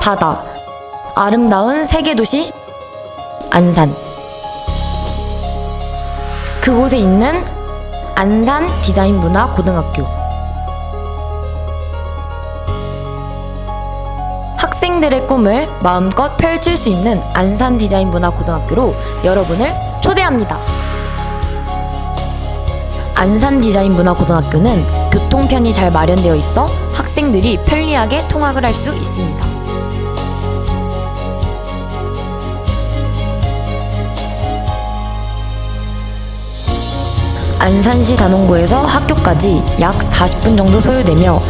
바다. 아름다운 세계 도시 안산. 그곳에 있는 안산 디자인 문화 고등학교. 학생들의 꿈을 마음껏 펼칠 수 있는 안산 디자인 문화 고등학교로 여러분을 초대합니다. 안산 디자인 문화 고등학교는 교통편이 잘 마련되어 있어 학생들이 편리하게 통학을 할 수 있습니다. 안산시 단원구에서 학교까지 약 40분 정도 소요되며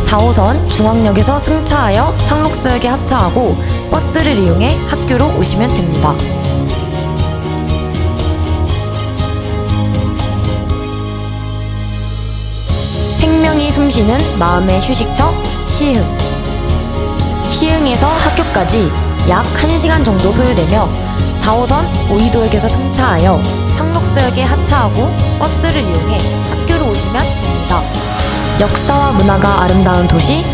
4호선 중앙역에서 승차하여 상록수역에 하차하고 버스를 이용해 학교로 오시면 됩니다. 숨쉬는 마음의 휴식처 시흥. 시흥에서 학교까지 약 1시간 정도 소요되며 4호선 오이도역에서 승차하여 상록수역에 하차하고 버스를 이용해 학교로 오시면 됩니다. 역사와 문화가 아름다운 도시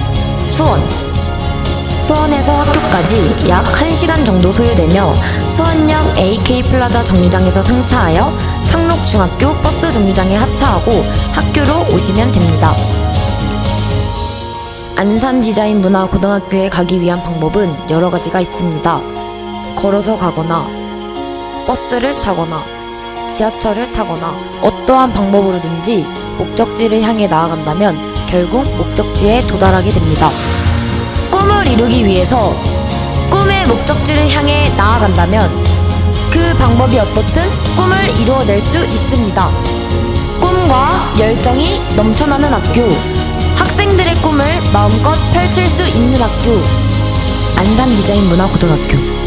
수원. 수원에서 학교까지 약 1시간 정도 소요되며 수원역 AK 플라자 정류장에서 승차하여 상록중학교 버스 정류장에 하차하고 학교로 오시면 됩니다. 안산 디자인 문화 고등학교에 가기 위한 방법은 여러 가지가 있습니다. 걸어서 가거나 버스를 타거나 지하철을 타거나 어떠한 방법으로든지 목적지를 향해 나아간다면 결국 목적지에 도달하게 됩니다. 꿈을 이루기 위해서 꿈의 목적지를 향해 나아간다면 그 방법이 어떻든 꿈을 이루어낼 수 있습니다. 꿈과 열정이 넘쳐나는 학교, 학생들의 꿈을 마음껏 펼칠 수 있는 학교, 안산 디자인 문화 고등학교.